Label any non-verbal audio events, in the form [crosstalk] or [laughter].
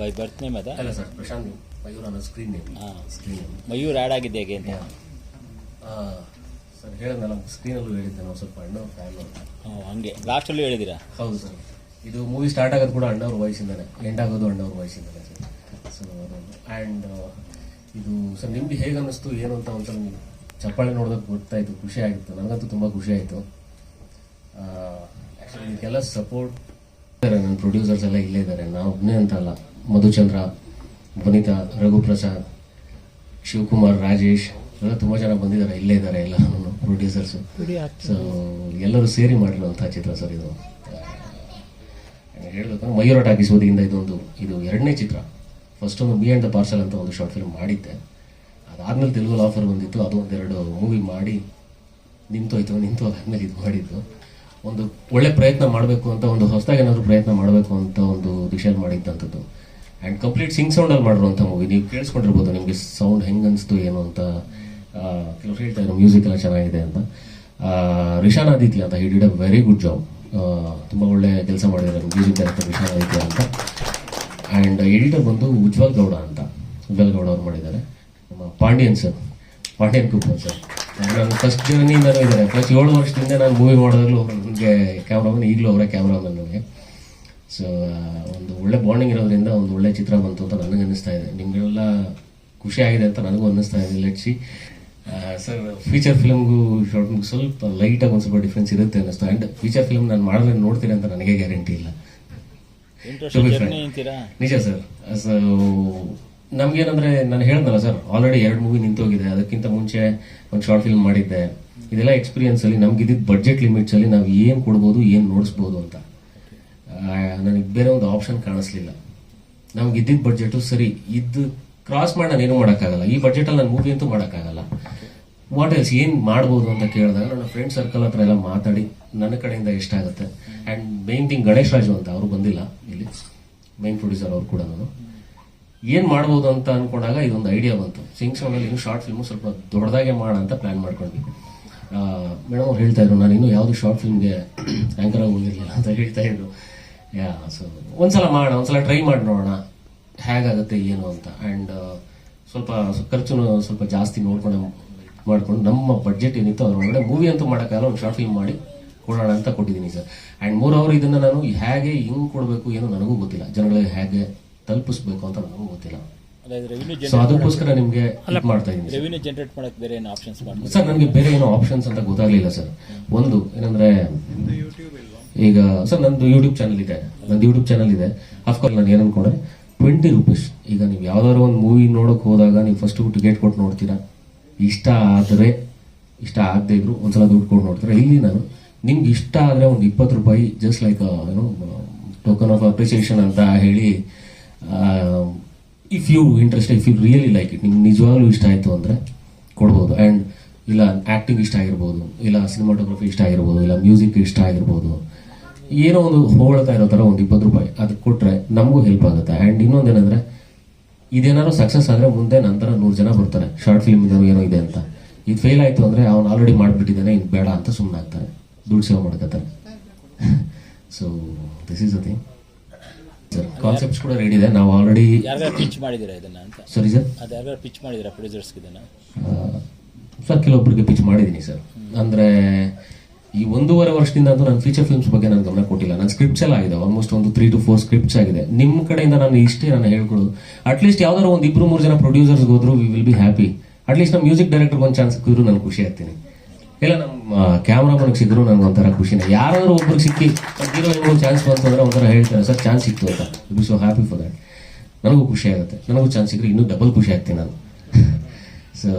By birth name ಅದ? ಅಲ್ಲ sir Prashanth Mayur ಅನ್ನೋ ಸ್ಕ್ರೀನ್ ನೇಮ್ ಹಾ. ಸ್ಕ್ರೀನ್ ನೇಮ್ ಮಯೂರ್ ಆ್ಯಡ್ ಆಗಿದೆ ಹೇಗೆ ಅಂತ? ಸರ್ ಹೇಳಿದ್ನಲ್ಲ ಸ್ಕ್ರೀನಲ್ಲೂ ಹೇಳಿದ್ದೆ ನಾವು ಸ್ವಲ್ಪ ಅಣ್ಣ ಫ್ಯಾನ್ ಅಂತ ಹ್ಞೂ ಹಂಗೆ. ಲಾಸ್ಟಲ್ಲೂ ಹೇಳಿದ್ದೀರಾ? ಹೌದು ಸರ್. ಇದು ಮೂವಿ ಸ್ಟಾರ್ಟ್ ಆಗೋದು ಕೂಡ ಅಣ್ಣವ್ರ ವಯಸ್ಸಿಂದನೇ ಎಂಡ್ ಆಗೋದು ಅಣ್ಣವ್ರ ವಯಸ್ಸಿಂದನೇ ಸರ್. ಸೊ ಆ್ಯಂಡ್ ಇದು ಸರ್ ನಿಮಗೆ ಹೇಗೆ ಅನ್ನಿಸ್ತು ಏನು ಅಂತ ಒಂಥರ ನಿಮ್ಗೆ ಚಪ್ಪಾಳೆ ನೋಡೋದಕ್ಕೆ ಗೊತ್ತಾಯಿತು ಖುಷಿ ಆಗಿತ್ತು ನನಗಂತೂ ತುಂಬ ಖುಷಿ ಆಯಿತು. ಆ್ಯಕ್ಚುಲಿ ಇದಕ್ಕೆಲ್ಲ ಸಪೋರ್ಟ್ ನನ್ನ ಪ್ರೊಡ್ಯೂಸರ್ಸ್ ಎಲ್ಲ ಇಲ್ಲೇ ಇದ್ದಾರೆ. ನಾವು ಒಬ್ಬನೇ ಅಂತ ಅಲ್ಲ. ಮಧುಚಂದ್ರ ವನಿತಾ ರಘುಪ್ರಸಾದ್ ಶಿವಕುಮಾರ್ ರಾಜೇಶ್ ಎಲ್ಲ ತುಂಬ ಜನ ಬಂದಿದ್ದಾರೆ. ಇಲ್ಲೇ ಇದ್ದಾರೆ ಎಲ್ಲ ಪ್ರೊಡ್ಯೂಸರ್ಸು ಸೊ ಎಲ್ಲರೂ ಸೇರಿ ಮಾಡಿರುವಂಥ ಚಿತ್ರ ಸರ್ ಇದು. ಹೇಳಬೇಕಂದ್ರೆ ಮಯೂರ ಟಾಕೀಸ್ ವತಿಯಿಂದ ಇದೊಂದು ಇದು ಎರಡನೇ ಚಿತ್ರ. ಫಸ್ಟ್ ಒಂದು ಬಿ ಆ್ಯಂಡ್ ದ ಪಾರ್ಸಲ್ ಅಂತ ಒಂದು ಶಾರ್ಟ್ ಫಿಲ್ಮ್ ಮಾಡಿದ್ದೆ. ಅದಾದ್ಮೇಲೆ ತೆಲುಗು ಆಫರ್ ಬಂದಿತ್ತು. ಅದು ಒಂದೆರಡು ಮೂವಿ ಮಾಡಿ ನಿಂತೋಯ್ತು ನಿಂತು ಅದಾದ್ಮೇಲೆ ಇದು ಮಾಡಿದ್ದು. ಒಂದು ಒಳ್ಳೆ ಪ್ರಯತ್ನ ಮಾಡಬೇಕು ಅಂತ ಒಂದು ಹೊಸದಾಗಿ ಏನಾದರೂ ಪ್ರಯತ್ನ ಮಾಡಬೇಕು ಅಂತ ಒಂದು ದಿಶೆಯಲ್ಲಿ ಮಾಡಿದ್ದಂಥದ್ದು. ಆ್ಯಂಡ್ ಕಂಪ್ಲೀಟ್ ಸಿಂಗ್ ಸೌಂಡಲ್ಲಿ ಮಾಡಿರುವಂಥ ಮೂವಿ ನೀವು ಕೇಳಿಸ್ಕೊಂಡಿರ್ಬೋದು ನಿಮಗೆ ಸೌಂಡ್ ಹೆಂಗೆ ಅನಿಸ್ತು ಏನು ಅಂತ. ಕೆಲವರು ಹೇಳ್ತಾರೆ ಮ್ಯೂಸಿಕ್ ಎಲ್ಲ ಚೆನ್ನಾಗಿದೆ ಅಂತ. ರಿಷಾನ್ ಆದಿತ್ಯ ಅಂತ he did a very good job ತುಂಬ ಒಳ್ಳೆ ಕೆಲಸ ಮಾಡಿದ್ದಾರೆ ಮ್ಯೂಸಿಕ್ ಡೈರೆಕ್ಟರ್ ರಿಷಾನ್ ಆದಿತ್ಯ ಅಂತ. ಆ್ಯಂಡ್ ಎಡಿಟರ್ ಬಂದು ಉಜ್ವಲ್ ಗೌಡ ಅಂತ. ಉಜ್ವಲ್ ಗೌಡ ಅವ್ರು ಮಾಡಿದ್ದಾರೆ. ನಮ್ಮ ಪಾಂಡ್ಯನ್ ಸರ್, ಪಾಂಡ್ಯನ್ ಕುಪ್ಪನ್ ಸರ್. ನನ್ನ ಫಸ್ಟ್ ಜರ್ನಿಯಿಂದನೂ ಇದ್ದಾರೆ ಫಸ್ಟ್ ಏಳು ವರ್ಷದಿಂದ ನಾನು ಮೂವಿ ಮಾಡೋದ್ರಲ್ಲಿ ನನಗೆ ಕ್ಯಾಮ್ರಾಮನ್ ಈಗಲೂ ಅವರೇ ಕ್ಯಾಮ್ರಾಮನ್ ನನಗೆ. ಸೊ ಒಂದು ಒಳ್ಳೆ ಬಾಂಡಿಂಗ್ ಇರೋದ್ರಿಂದ ಒಂದು ಒಳ್ಳೆ ಚಿತ್ರ ಬಂತು ಅಂತ ನನಗೆ ಅನ್ನಿಸ್ತಾ ಇದೆ. ನಿಮಗೆಲ್ಲ ಖುಷಿ ಆಗಿದೆ ಅಂತ ನನಗೂ ಅನ್ನಿಸ್ತಾ ಇದೆ. ಲೆಟ್ಸಿ ಸರ್ ಫೀಚರ್ ಫಿಲ್ಮ್ಗೂ ಶಾರ್ಟ್ ಫಿಲ್ಮ್ಗೆ ಸ್ವಲ್ಪ ಲೈಟಾಗಿ ಒಂದು ಸ್ವಲ್ಪ ಡಿಫ್ರೆನ್ಸ್ ಇರುತ್ತೆ ಅನ್ನಿಸ್ತು ಆ್ಯಂಡ್ ಫೀಚರ್ ಫಿಲ್ಮ್ ನಾನು ಮಾಡಿದ್ರೆ ನೋಡ್ತೀನಿ ಅಂತ ನನಗೆ ಗ್ಯಾರಂಟಿ ಇಲ್ಲ. ನಿಜ ಸರ್ ಸೊ ನಮ್ಗೇನಂದ್ರೆ ನಾನು ಹೇಳ್ದಲ್ಲ ಸರ್ ಆಲ್ರೆಡಿ ಎರಡು ಮೂವಿ ನಿಂತೋಗಿದೆ, ಅದಕ್ಕಿಂತ ಮುಂಚೆ ಒಂದು ಶಾರ್ಟ್ ಫಿಲ್ಮ್ ಮಾಡಿದ್ದೆ. ಇದೆಲ್ಲ ಎಕ್ಸ್ಪೀರಿಯನ್ಸ್ ಅಲ್ಲಿ, ನಮ್ಗೆ ಇದ್ದಿದ್ದ ಬಜೆಟ್ ಲಿಮಿಟ್ಸ್ ಅಲ್ಲಿ ನಾವು ಏನು ಕೊಡ್ಬೋದು, ಏನು ನೋಡಿಸ್ಬೋದು ಅಂತ. ನನಗೆ ಬೇರೆ ಒಂದು ಆಪ್ಷನ್ ಕಾಣಿಸ್ಲಿಲ್ಲ. ನಮ್ಗೆ ಇದ್ದಿದ್ದ ಬಜೆಟ್ ಸರಿ, ಇದು ಕ್ರಾಸ್ ಮಾಡಿ ನಾನು ಏನೂ ಮಾಡೋಕ್ಕಾಗಲ್ಲ. ಈ ಬಡ್ಜೆಟಲ್ಲಿ ನಾನು ಮೂವಿ ಅಂತೂ ಮಾಡೋಕ್ಕಾಗಲ್ಲ. ವಾಟ್ ಎಲ್ಸ್ ಏನು ಮಾಡ್ಬೋದು ಅಂತ ಕೇಳಿದಾಗ ನನ್ನ ಫ್ರೆಂಡ್ ಸರ್ಕಲ್ ಹತ್ರ ಎಲ್ಲ ಮಾತಾಡಿ, ನನ್ನ ಕಡೆಯಿಂದ ಎಷ್ಟಾಗುತ್ತೆ and main thing Ganesh Raju ಅಂತ, ಅವರು ಬಂದಿಲ್ಲ ಇಲ್ಲಿ. ಮೇನ್ ಪ್ರೊಡ್ಯೂಸರ್ ಅವರು ಕೂಡ ನಾನು ಏನು ಮಾಡ್ಬೋದು ಅಂತ ಅನ್ಕೊಂಡಾಗ ಇದೊಂದು ಐಡಿಯಾ ಬಂತು. ಸಿಂಗ್ ಸೌಂಡಲ್ಲಿ ಇನ್ನು ಶಾರ್ಟ್ ಫಿಲ್ಮ್ ಸ್ವಲ್ಪ ದೊಡ್ಡದಾಗೆ ಮಾಡ ಅಂತ ಪ್ಲ್ಯಾನ್ ಮಾಡ್ಕೊಂಡ್ವಿ. ಮೇಡಮ್ ಅವ್ರು ಹೇಳ್ತಾ ಇದ್ರು ನಾನು ಇನ್ನೂ ಯಾವುದು ಶಾರ್ಟ್ ಫಿಲ್ಮ್ಗೆ ಆ್ಯಂಕರ್ [coughs] ಆಗಿ ಹೋಗಿರಲಿಲ್ಲ ಅಂತ ಹೇಳ್ತಾ ಇದ್ರು. ಯಾ ಸೊ ಒಂದ್ಸಲ ಮಾಡೋಣ ಒಂದ್ಸಲ ಟ್ರೈ ಮಾಡಿ ನೋಡೋಣ. ಹೇಗಾಗುತ್ತೆ, ಏನು ಅಂತ. ಆ್ಯಂಡ್ ಸ್ವಲ್ಪ ಖರ್ಚು ಸ್ವಲ್ಪ ಜಾಸ್ತಿ ನೋಡ್ಕೊಂಡು, ಮಾಡ್ಕೊಂಡು ನಮ್ಮ ಬಡ್ಜೆಟ್ ಏನಿತ್ತು ಅದ್ರೊಳಗಡೆ ಮೂವಿ ಅಂತೂ ಮಾಡೋಕ್ಕಾಗಲ್ಲ, ಒಂದು ಶಾರ್ಟ್ ಫಿಲ್ಮ್ ಮಾಡಿ ಕೊಡೋಣ ಅಂತ ಕೊಟ್ಟಿದ್ದೀನಿ ಸರ್. ಆ್ಯಂಡ್ ಮೂರು ಅವರು ಇದನ್ನು ನಾನು ಹೇಗೆ ಹಿಂಗೆ ಕೊಡಬೇಕು ಏನು ನನಗೂ ಗೊತ್ತಿಲ್ಲ. ಜನಗಳಿಗೆ ಹೇಗೆ ತಲುಪಿಸ್ಬೇಕು ಅಂತ ನನಗೂ ಗೊತ್ತಿಲ್ಲ. ಸೊ ಅದಕ್ಕೋಸ್ಕರ ನಿಮಗೆ ಮಾಡ್ತಾ ಇದ್ದೀನಿ ಸರ್. ಜನರೇಟ್ ಮಾಡಕ್ಕೆ ಬೇರೆ ಏನು ಆಪ್ಷನ್ಸ್ ಸರ್ ನನಗೆ ಬೇರೆ ಏನೋ ಆಪ್ಷನ್ಸ್ ಅಂತ ಗೊತ್ತಾಗ್ಲಿಲ್ಲ ಸರ್. ಒಂದು ಏನಂದ್ರೆ ಈಗ ಸರ್ ನಂದು ಯೂಟ್ಯೂಬ್ ಚಾನಲ್ ಇದೆ. ನಂದು ಯೂಟ್ಯೂಬ್ ಚಾನಲ್ ಇದೆ. ಅಫ್ಕೋರ್ಸ್ ನಾನು ಏನು ಅನ್ಕೊಂಡೆ ಟ್ವೆಂಟಿ ರುಪೀಸ್ ಈಗ ನೀವು ಯಾವ್ದಾದ್ರು ಒಂದು ಮೂವಿ ನೋಡೋಕೆ ಹೋದಾಗ ನೀವು ಫಸ್ಟ್ ಟಿಕೆಟ್ ಕೊಟ್ಟು ನೋಡ್ತೀರಾ? ಇಷ್ಟ ಆದರೆ ಇಷ್ಟ ಆಗದೆ ಇದ್ರು ಒಂದ್ಸಲ ದುಡ್ಡು ಕೊಟ್ಟು ನೋಡ್ತೀರಾ? ಇಲ್ಲಿ ನಾನು ನಿಮ್ಗೆ ಇಷ್ಟ ಆದರೆ ಒಂದು ಇಪ್ಪತ್ತು ರೂಪಾಯಿ ಜಸ್ಟ್ ಲೈಕ್ ಏನೋ ಟೋಕನ್ ಆಫ್ ಅಪ್ರಿಸಿಯೇಷನ್ ಅಂತ ಹೇಳಿ if you interest if you really like it ನಿಮ್ಗೆ ನಿಜವಾಗ್ಲೂ ಇಷ್ಟ ಆಯಿತು ಅಂದರೆ ಕೊಡ್ಬೋದು. ಆ್ಯಂಡ್ ಇಲ್ಲ ಆ್ಯಕ್ಟಿಂಗ್ ಇಷ್ಟ ಆಗಿರ್ಬೋದು, ಇಲ್ಲ ಸಿನಿಮಾಟೋಗ್ರಫಿ ಇಷ್ಟ ಆಗಿರ್ಬೋದು, ಇಲ್ಲ ಮ್ಯೂಸಿಕ್ ಇಷ್ಟ ಆಗಿರ್ಬೋದು, ಏನೋ ಒಂದು ಹೋಗ್ತಾ ಇರೋ ಥರ ಒಂದು ಇಪ್ಪತ್ತು ರೂಪಾಯಿ ಅದಕ್ಕೆ ಕೊಟ್ಟರೆ ನಮಗೂ ಹೆಲ್ಪ್ ಆಗುತ್ತೆ. ಆ್ಯಂಡ್ ಇನ್ನೊಂದೇನೆಂದರೆ ಇದೇನಾದ್ರು ಸಕ್ಸಸ್ ಆದರೆ ಮುಂದೆ ನಂತರ ನೂರು ಜನ ಬರ್ತಾರೆ. ಶಾರ್ಟ್ ಫಿಲ್ಮ್ ಏನೋ ಇದೆ ಅಂತ. ಇದು ಫೇಲ್ ಆಯಿತು ಅಂದರೆ ಅವ್ನು ಆಲ್ರೆಡಿ ಮಾಡಿಬಿಟ್ಟಿದ್ದಾನೆ ಇನ್ನು ಬೇಡ ಅಂತ ಸುಮ್ಮನೆ ಆಗ್ತಾರೆ ದುಡ್ಡು ಸೇವ್ ಮಾಡ್ಕೋತಾರೆ. So this is a thing sir concepts ಕೂಡ ರೆಡಿ ಇದೆ. ನಾವು ಆಲ್ರೆಡಿ ಯಾರ್ಯಾರು ಪಿಚ್ ಮಾಡಿದ್ದೀರಾ ಇದನ್ನ ಅಂತ? ಸರಿ ಸರ್ ಅದು ಯಾರ್ಯಾರು ಪಿಚ್ ಮಾಡಿದ್ದೀರಾ ಪ್ರೊಡ್ಯೂಸರ್ಸ್ಗೆ ಇದನ್ನ? ಸರ್ ಕೆಲವೊಬ್ಬರಿಗೆ ಪಿಚ್ ಮಾಡಿದ್ದೀನಿ ಸರ್ ಅಂದ್ರೆ ಈ ಒಂದೂವರೆ ವರ್ಷದಿಂದ ನಾನು ಫೀಚರ್ ಫಿಲ್ಮ್ಸ್ ಬಗ್ಗೆ ನಾನು ಗಮನ ಕೊಟ್ಟಿಲ್ಲ. ನನ್ನ ಸ್ಕ್ರಿಪ್ಟ್ಸ್ ಎಲ್ಲ ಆಗಿದೆ. ಆಲ್ಮೋಸ್ಟ್ ಒಂದು ತ್ರೀ ಟು ಫೋರ್ ಸ್ಕ್ರಿಪ್ಟ್ಸ್ ಆಗಿದೆ. ನಿಮ್ಮ ಕಡೆಯಿಂದ ನಾನು ಇಷ್ಟೇ ನಾನು ಹೇಳ್ಕೊಳ್ಳೋದು. ಅಟ್ಲೀಸ್ಟ್ ಯಾವ್ದಾದ್ರು ಒಂದು ಇಬ್ಬರು ಮೂರು ಜನ ಪ್ರೊಡ್ಯೂಸರ್ಸ್ ಹೋದ್ರು we will be happy at least ನಮ್ಮ ಮ್ಯೂಸಿಕ್ ಡೈರೆಕ್ಟರ್ ಒಂದು ಚಾನ್ಸ್ ಸಿಕ್ಕಿದ್ರು ನಾನು ಖುಷಿ ಆಗ್ತೀನಿ. ಇಲ್ಲ ನಮ್ಮ ಕ್ಯಾಮ್ರಾಮನ್ಗೆ ಸಿಕ್ಕರು ನನಗೆ ಒಂಥರ ಖುಷಿನೇ ಯಾರಾದರೂ ಒಬ್ರಿಗೆ ಸಿಕ್ಕಿ ಹೀರೋ ಒಂದು ಚಾನ್ಸ್ ಬಂತು ಅಂದ್ರೆ ಒಂಥರ ಹೇಳ್ತಾರೆ, ಸರ್ ಚಾನ್ಸ್ ಸಿಕ್ತು ಅಂತ. Be so happy for that ನನಗೂ ಖುಷಿ ಆಗುತ್ತೆ. ನನಗೂ ಚಾನ್ಸ್ ಸಿಕ್ಕರೆ ಇನ್ನೂ ಡಬಲ್ ಖುಷಿ ಆಗ್ತೀನಿ ನಾನು. [laughs] ಸೊ